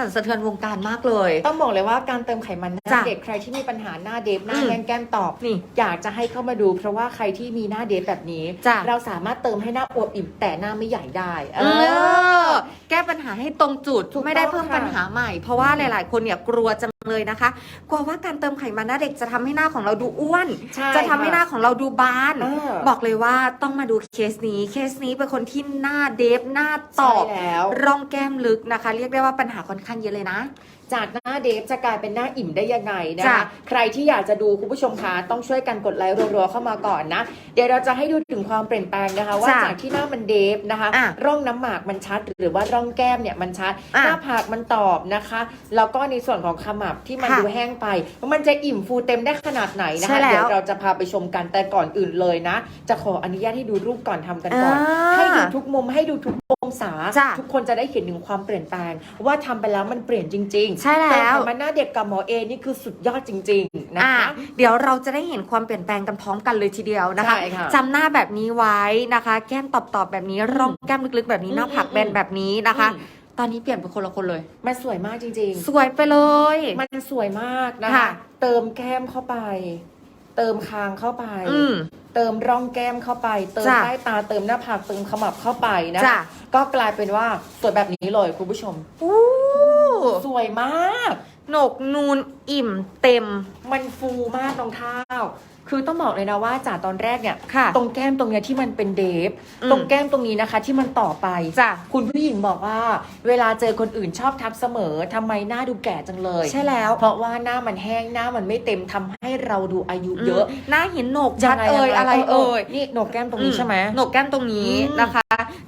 สั่นสะเทือนวงการมากเลย ต้องบอกเลยว่าการเติมไขมันหน้าจ้ะเด็กใครที่มีปัญหาหน้าเดฟหน้าอืมแห้งแก้มตอบนี่อยากจะให้เข้ามาดู เพราะว่าใครที่มีหน้าเดฟแบบนี้จ้ะเราสามารถเติมให้หน้าอวบอิ่มแต่หน้าไม่ใหญ่ได้ เอเอออแก้ปัญหาให้ตรงจุดถูกต้องไม่ได้เพิ่มค่ะปัญหาใหม่ เพราะว่าหลาย ๆ คนเนี่ยกลัวจัง เลยนะคะ กลัวว่าการเติมไขมันหน้าเด็กจะทำให้หน้าของเราดูอ้วนใช่จะทำให้หน้าของเราดูบานเออบอกเลยว่าต้องมาดูเคสนี้ เคสนี้เป็นคนที่หน้าเดฟหน้าตใช่อบแล้วร่องแก้มลึกนะคะ เรียกได้ว่าปัญหาค่อนข้างเยอะเลยนะ จากหน้าเดฟจะกลายเป็นหน้าอิ่มได้ยังไงนะจ้ะคะใครที่อยากจะดูคุณผู้ชมคะต้องช่วยกันกดไลค์รัวๆเข้ามาก่อนนะ เดี๋ยวเราจะให้ดูถึงความเปลี่ยนแปลงนะคะ ว่าจ้ะจากที่หน้ามันเดฟนะคะอะร่องน้ำหมากมันชัด หรือว่าร่องแก้มเนี่ยมันชัดอะหน้าผากมันตอบนะคะ แล้วก็ในส่วนของขมับที่มันค่ะดูแห้งไป มันจะอิ่มฟูเต็มได้ขนาดไหนนะใช่คะแล้วเดี๋ยวเราจะพาไปชมกันแต่ก่อนอื่นเลยนะ จะขออนุญาตให้ดูรูปก่อนทำกันก่อนอ่าให้ดูทุกมุมให้ดูทุก องศา จ้ะทุกคนจะได้เห็นถึงความเปลี่ยนแปลง ว่าทำไปแล้วมันเปลี่ยนจริงๆใช่แล้วเติมไขมันหน้าเด็กกับหมอเอนี่คือสุดยอดจริง ๆ นะอะคะ เดี๋ยวเราจะได้เห็นความเปลี่ยนแปลงกันพร้อมกันเลยทีเดียวนะคะใช่ค่ะจำหน้าแบบนี้ไว้นะคะ แก้มตอบๆแบบนี้ร่องแก้มลึกๆ แบบนี้อืมหน้าผากแบนอืมแบบนี้นะคะ อืม ตอนนี้เปลี่ยนเป็นคนละคนเลย มันสวยมากจริงสวยไปเลย ๆ มันสวยมากนะคะ ค่ะ เติมแก้มเข้าไป เติมคางเข้าไป อืม เติมร่องแก้มเข้าไป เติมจ้ะใต้ตาเติมหน้าผากเติมขมับเข้าไปนะจ้ะ ก็กลายเป็นว่าสวยแบบนี้เลยคุณผู้ชม อู้ สวยมาก หนกนูนอิ่มเต็ม มันฟูมากรองเท้า คือต้องบอกเลยนะว่าจากตอนแรกเนี่ย ค่ะตรงแก้มตรงเนี้ยที่มันเป็นเดฟ อืม ตรงแก้มตรงนี้นะคะ ที่มันต่อไป จ้ะ คุณผู้หญิงบอกว่า เวลาเจอคนอื่นชอบทักเสมอทำไมหน้าดูแก่จังเลย ใช่แล้วเพราะว่าหน้ามันแห้งหน้ามันไม่เต็มทำให้เราดูอายุเยอะมหน้าเห็นโหนกชัดงงเอ่ยงงอะไรเอ่ย นี่โหนกแก้มตรงนี้ใช่ไหมโหนกแก้มตรงนี้อืมนะคะ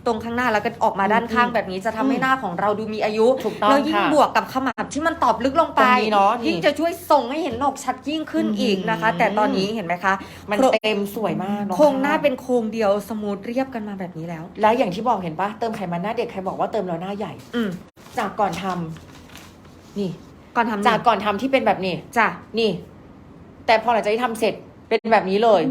ตรงข้างหน้าแล้วก็ออกมาด้านข้างอืมแบบนี้จะทำให้อืมหน้าของเราดูมีอายุถูกต้องแล้วยิ่งค่ะบวกกับขมับที่มันตอบลึกลงไปตรงนี้เนอะนี่ยิ่งจะช่วยส่งให้เห็นโหนกชัดยิ่งขึ้นอืมอีกนะคะ แต่ตอนนี้เห็นไหมคะมันโครงเต็มสวยมากองโครงหน้าข้วเป็นโครงเดียวสมูทเรียบกันมาแบบนี้แล้ว แล้วอย่างที่บอกเห็นปะเติมไขมันหน้าเด็กใครบอกว่าเติมแล้วหน้าใหญ่ อืมจากก่อนทำนี่ ก่อนทำจากก่อนทำที่เป็นแบบนี้จ้ะนี่ แต่พอหลังจากที่ทำเสร็จเป็นแบบนี้เลย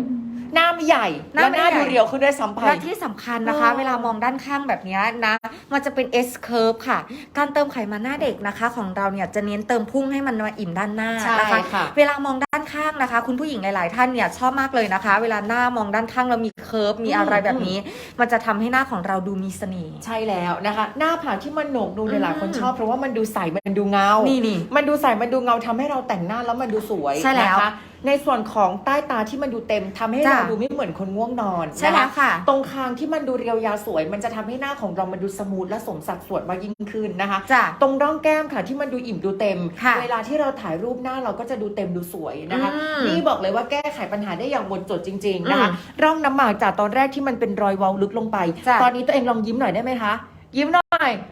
หน้าไม่ ใหญ่หน้าแล้วไม่หน้าใหญ่ ดูเรียวขึ้นด้วยซ้ำไป และที่สำคัญนะคะเออเวลามองด้านข้างแบบนี้นะ มันจะเป็น S curve ค่ะ การเติมไขมันหน้าเด็กนะคะ ของเราเนี่ยจะเน้นเติมพุ่งให้มันมาอิ่มด้านหน้าใช่นะคะ ค่ะ เวลามองด้านข้างนะคะ คุณผู้หญิงหลาย ๆ ท่านเนี่ยชอบมากเลยนะคะ เวลาหน้ามองด้านข้างแล้วมีเคิร์ฟมีอะไรแบบนี้ มันจะทำให้หน้าของเราดูมีเสน่ห์ ใช่แล้วนะคะ หน้าผากที่มันโหนกดูเนี่ยหลายคนอืม ชอบ เพราะว่ามันดูใสมันดูเงา นี่นี่ มันดูใสมันดูเงาทำให้เราแต่งหน้าแล้วมันดูสวยใช่แล้วนะคะในส่วนของใต้ตาที่มันดูเต็มทำให้จ้ะ เราดูไม่เหมือนคนง่วงนอนใช่นแล้วค่ะ ตรงคางที่มันดูเรียวยาวสวย มันจะทำให้หน้าของเรามันดูสมูทและสมสัดส่วนมากยิ่งขึ้นนะคะจ้ะตรงร่องแก้มค่ะที่มันดูอิ่มดูเต็มค่ะเวลาที่เราถ่ายรูปหน้าเราก็จะดูเต็มดูสวยนะคะอืมนี่บอกเลยว่าแก้ไขปัญหาได้อย่างหมดจดจริง ๆนะคะอืมร่องน้ำหมากจากตอนแรกที่มันเป็นรอยเวาลึกลงไปจ้ะตอนนี้ตัวเองลองยิ้มหน่อยได้ไหมคะยิ้มหน่อย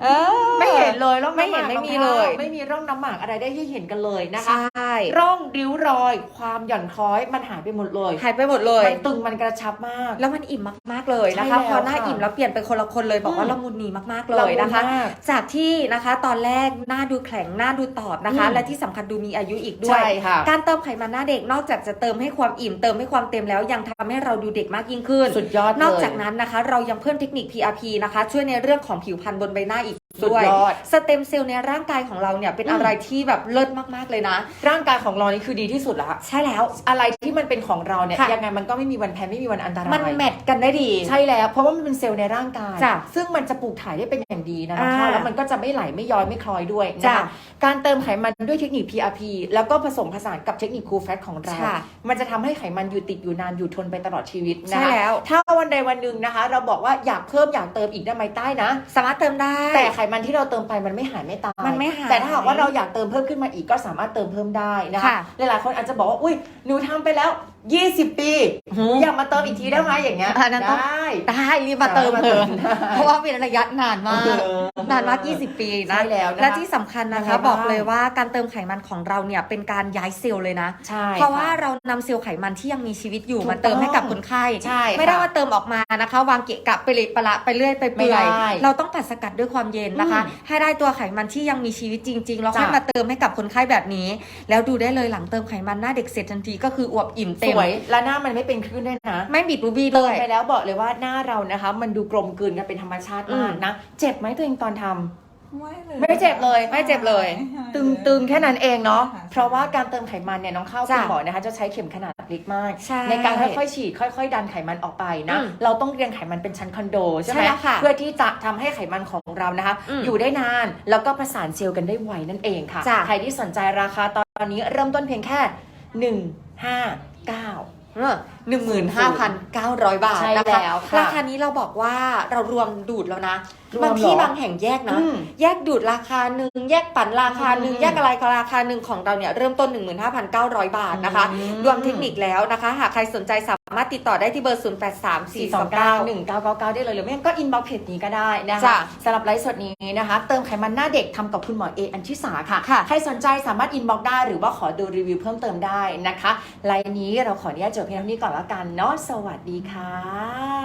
เออไม่เห็นเลยร่องไม่น้ำหเห็นมากไม่มีเลย ไม่มีร่องน้ำหมากอะไรได้ให้เห็นกันเลยนะใชคะ่ร่องริ้วรอย ความหย่อนคล้อยมันหายไปหมดเลยหายไปหมดเลยมันตึงมันกระชับมาก แล้วมันอิ่มมากๆเลยนะคะใช่แล้วพอหน้าค่ะอิ่มแล้วเปลี่ยนเป็นคนละคนเลยบอกว่าอืมละมุนนีมากๆเลยนะคะละมุนมากจากที่นะคะตอนแรกหน้าดูแข็งหน้าดูตอบนะคะอืมและที่สำคัญดูมีอายุอีกด้วยใช่ค่ะการเติมไขมันหน้าเด็กนอกจากจะเติมให้ความอิ่มเติมให้ความเต็มแล้วยังทำให้เราดูเด็กมากยิ่งขึ้นสุดยอดเลยนอกจากนั้นนะคะ เรายังเพิ่มเทคนิค PRP นะคะ ช่วยในเรื่องของผิวพรรณบนใบหน้าอีก สุดด้วยยอด สเต็มเซลล์ในร่างกายของเราเนี่ยเป็นอืมอะไรที่แบบเลิศมากๆเลยนะ ร่างกายของเรานี่คือดีที่สุดละ ใช่แล้ว อะไรที่มันเป็นของเราเนี่ยค่ะ ยังไงมันก็ไม่มีวันแพ้ไม่มีวันอันตรายมันแมทกันได้ดี ใช่แล้ว เพราะว่ามันเป็นเซลล์ในร่างกาย จ้ะซึ่งมันจะปลูกถ่ายได้เป็นอย่างดีนะอ่าคะแล้วมันก็จะไม่ไหลไม่ย้อยไม่คล้อยด้วยนะจ้ะคะการเติมไขมันด้วยเทคนิค PRP แล้วก็ผสมผสานกับเทคนิคคูลแฟตของเรา ค่ะมันจะทำให้ไขมันอยู่ติดอยู่นานอยู่ทนไปตลอดชีวิตนะใช่คะแล้ว ถ้าวันใดวันหนึ่งนะคะ เราบอกว่าอยากเพิ่มอยากเติมอีกได้ไหมใต้นะ สามารถเติมได้ แต่ไขมันที่เราเติมไปมันไม่หายไม่ตายมันไม่หายแต่ถ้าหากว่าเราอยากเติมเพิ่มขึ้นมาอีกก็สามารถเติมเพิ่มได้นะคะค่ะหลายๆคนอาจจะบอกว่าอุ้ยหนูทำไปแล้ว 20 ปีอยากมาเติมอีกทีได้ไหมอย่างเงี้ยอันนั้นต้อง ได้ ได้รีบมาเติมเถอะได้เพราะว่าเป็นระยะนานมาก เออ นานมาก 20 ปีนะใช่แล้วนะคะและที่สำคัญนะคะ ยังไงบ้างบอกเลยว่าการเติมไขมันของเราเนี่ยเป็นการย้ายเซลล์เลยนะ ใช่เพราะว่าค่เรานำเซลล์ไขมันที่ยังมีชีวิตอยู่ถูกมาเติมให้กับต้องคนไข้ ใช่ไม่ได้ค่ะว่าเติมออกมานะคะ วางเกะกะไปเลยประละไปเรื่อยไปเปื่อยไม่ได้เราต้องปัดสกัดด้วยความเย็นนะคะ อืมให้ได้ตัวไขมันที่ยังมีชีวิตจริง ๆ แล้วจ้ะ ค่อยมาเติมให้กับคนไข้แบบนี้ แล้วดูได้เลยหลังเติมไขมันหน้าเด็กเสร็จทันทีก็คืออวบอิ่มสเต็มวยและหน้ามันไม่เป็นคลื่นด้วยนะ ไม่บิดรูบี้เติเลมย ไปแล้วบอกเลยว่าหน้าเรานะคะ มันดูกลมกลืนกันเป็นธรรมชาติมากอืมนะ เจ็บไหมตัวเองตอนทำ ไม่เลยไม่เจ็บเลยไม่เจ็บเลยตึงๆ แค่นั้นเองเนาะค่ะเพราะว่าการเติมไขมันเนี่ยน้องข้าวจ้ะคุณหมอนะคะจะใช้เข็มขนาดเล็กมาก ใช่การค่อยๆฉีดค่อย ๆ ดันไขมันออกไปนะ อืมเราต้องเรียงไขมันเป็นชั้นคอนโดใช่ไหมใช่แล้วค่ะเพื่อที่จะทำให้ไขมันของเรานะคะ อืมอยู่ได้นานแล้วก็ประสานเซลล์กันได้ไวนั่นเองค่ะ จ้ะ ใครที่สนใจราคาตอนนี้เริ่มต้นเพียงแค่ 159หนึ่งหมื่นห้าพันเก้าร้อ ยบาทใช่นะคะแล้วค่ะราคานี้เราบอกว่าเรารวมดูดแล้วนะรวมบางที่เหรอบางแห่งแยกนะอืมแยกดูดราคาหนึ่งแยกปั่นราคาหนึ่งอืมแยกอะไรก็ราคาหนึ่งของเราเนี่ยเริ่มต้น 15,900 บาทนะคะอืมรวมเทคนิคแล้วนะคะ หากใครสนใจสามารถติดต่อได้ที่เบอร์ 0 8 3 4 2 9 429 1999 ได้เลย หรือไม่งั้นก็อินบ็อกเพจนี้ก็ได้นะคะจ้ะสำหรับไลฟ์สดนี้นะคะ เติมไขมันหน้าเด็กทำกับคุณหมอเออัญชิสาค่ะค่ะ ใครสนใจสามารถอินบ็อกได้หรือว่าขอดูรีวิวเพิ่มเติมได้นะคะไลน์นี้เราขออนุญาตจบเพียงเท่านี้ก่อนแล้วกันเนาะสวัสดีค่ะ